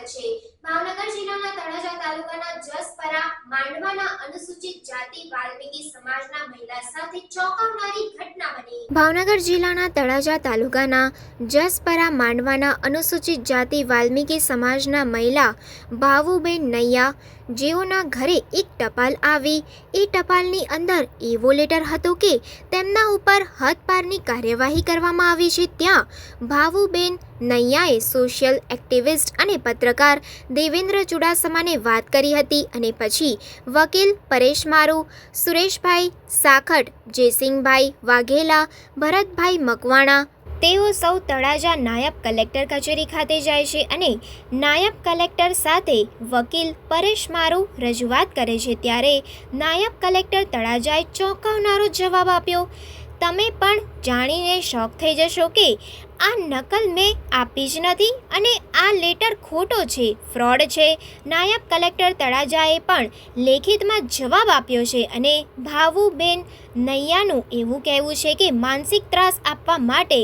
આવે છે. ભાવનગર જિલ્લાના તળાજા તાલુકાના જસપરા માંડવાના અનુસૂચિત જાતિ વાલ્મીકી સમાજના મહિલા સાથે ચોંકાવનારી ઘટના બની. ભાવનગર જિલ્લાના તળાજા તાલુકાના જસપરા માંડવાના અનુસૂચિત જાતિ વાલ્મીકી સમાજના મહિલા ભાવુબેન નૈયા, જેઓના ઘરે એક ટપાલ આવી. એ ટપાલની અંદર એવો લેટર હતો કે તેમના ઉપર હદપારની કાર્યવાહી કરવામાં આવી છે. ત્યાં ભાવુબેન નૈયાએ સોશિયલ એક્ટિવિસ્ટ અને પત્રકાર દેવેન્દ્ર ચુડાસમાને વાત કરી હતી અને પછી વકીલ પરેશ મારુ, સુરેશભાઈ સાખટ જયસિંહભાઈ વાઘેલા, ભરતભાઈ મકવાણા. તેઓ સૌ તળાજા નાયબ કલેક્ટર કચેરી ખાતે જાય છે અને નાયબ કલેક્ટર સાથે વકીલ પરેશ મારુ રજૂઆત કરે છે ત્યારે નાયબ કલેક્ટર તળાજાએ ચોંકાવનારો જવાબ આપ્યો. તમે પણ જાણીને શોખ થઈ જશો કે આ નકલ મેં આપી જ નથી અને આ લેટર ખોટો છે, ફ્રોડ છે. નાયબ કલેક્ટર તળાજાએ પણ લેખિતમાં જવાબ આપ્યો છે અને ભાવુબેન નૈયાનું એવું કહેવું છે કે માનસિક ત્રાસ આપવા માટે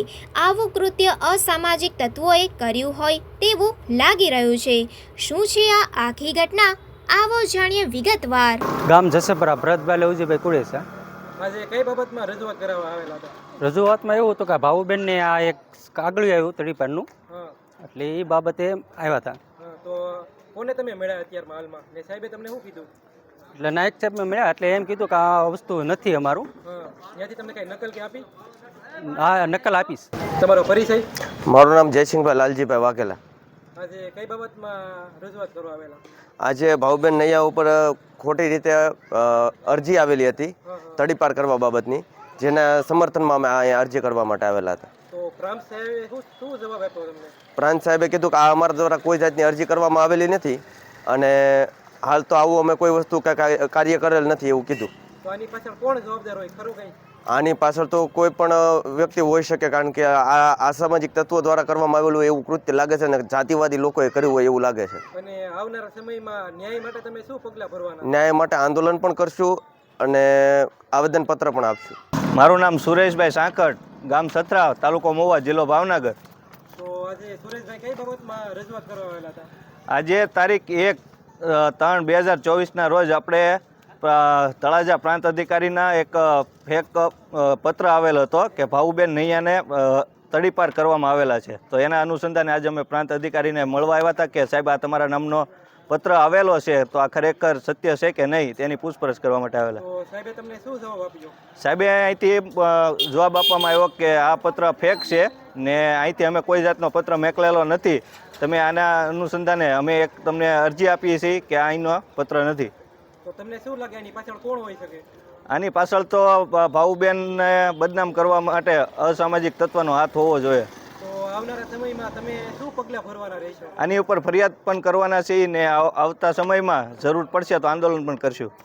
આવું કૃત્ય અસામાજિક તત્વોએ કર્યું હોય તેવું લાગી રહ્યું છે. શું છે આ આખી ઘટના? આવો જાણીએ વિગતવાર. ગામ જસપરા, ભરતભાઈ લવજીભાઈ કુડેસા આજે કઈ બાબતમાં રજૂઆત કરાવવા આવેલા હતા? રજૂઆતમાં એવું હતું કે ભાવુબેનને આ એક કાગળિયું આવ્યું તળીપારનું એટલે એ બાબતે આવ્યા હતા. તો કોને તમે મળ્યા અત્યારમાં હાલમાં? ને સાહેબે તમને શું કીધું? એટલે નાયક સાહેબ મેં મળ્યા એટલે એમ કીધું કે આ વસ્તુ નથી અમારું. ત્યાંથી તમને કઈ નકલ કે આપી? આ નકલ આપીશ. તમારો પરિચય? મારું નામ જયસિંહભાઈ લાલજીભાઈ વાઘેલા. આજે કઈ બાબતમાં રજૂઆત કરવા આવેલા? આજે ભાવબેન નૈયા ઉપર ખોટી રીતે અરજી આવેલી હતી તડીપાર કરવા બાબતની જેના સમર્થનમાં અમે અહીંયા અરજી કરવા માટે આવેલા હતા. તો પ્રાંત સાહેબે શું શું જવાબ આપ્યો તમને? પ્રાંત સાહેબે કીધું કે આ અમારા દ્વારા કોઈ જાતની અરજી કરવામાં આવેલી નથી અને હાલ તો આવું અમે કોઈ વસ્તુ કાર્ય કરેલ નથી એવું કીધું. તો આની પાછળ કોણ જવાબદાર હોય ખરું કઈ? આની પાછળ તો કોઈ પણ વ્યક્તિ હોઈ શકે કારણ કે આ અસામાજિક તત્વો દ્વારા કરવામાં આવેલું એવું કૃત્ય લાગે છે અને જાતિવાદી લોકોએ કર્યું હોય એવું લાગે છે. અને આવનારા સમયમાં ન્યાય માટે તમે શું પગલાં ભરવાના? ન્યાય માટે આંદોલન પણ કરશું અને આવેદનપત્ર પણ આપશું. મારું નામ સુરેશભાઈ સાંકળ ગામ સથરા તાલુકો મોવા જિલ્લો ભાવનગર. તો આજે સુરેશભાઈ કઈ બાબતમાં રજૂઆત કરવા આવેલા હતા? આજે તારીખ એક ત્રણ બે હજાર ચોવીસના રોજ આપણે તળાજા પ્રાંત અધિકારીના એક ફેક પત્ર આવેલ હતો કે ભાવુબેન નૈયાને તડીપાર કરવામાં આવેલા છે. તો એના અનુસંધાને આજે અમે પ્રાંત અધિકારીને મળવા આવ્યા હતા કે સાહેબ આ તમારા નામનો પત્ર આવેલો છે તો આ ખરેખર સત્ય છે કે નહીં તેની પૂછપરછ કરવા માટે આવેલા. સાહેબે તમને શું જવાબ આપ્યો? સાહેબે અહીંથી જવાબ આપવામાં આવ્યો કે આ પત્ર ફેક છે ને અહીંથી અમે કોઈ જાતનો પત્ર મેકલેલો નથી. તમે આના અનુસંધાને અમે એક તમને અરજી આપીએ છીએ કે આ અહીંનો પત્ર નથી. તમને શું લાગે? એની પાછળ કોણ હોઈ શકે? આની પાછળ તો ભાવુબેનને બદનામ કરવા માટે અસામાજિક તત્વનો હાથ હોવો જોઈએ. આવનારા સમયમાં તમે શું પગલાં ભરવાના રહેશો? આની ઉપર ફરિયાદ પણ કરવાના છીએ ને આવતા સમયમાં જરૂર પડશે તો આંદોલન પણ કરશું.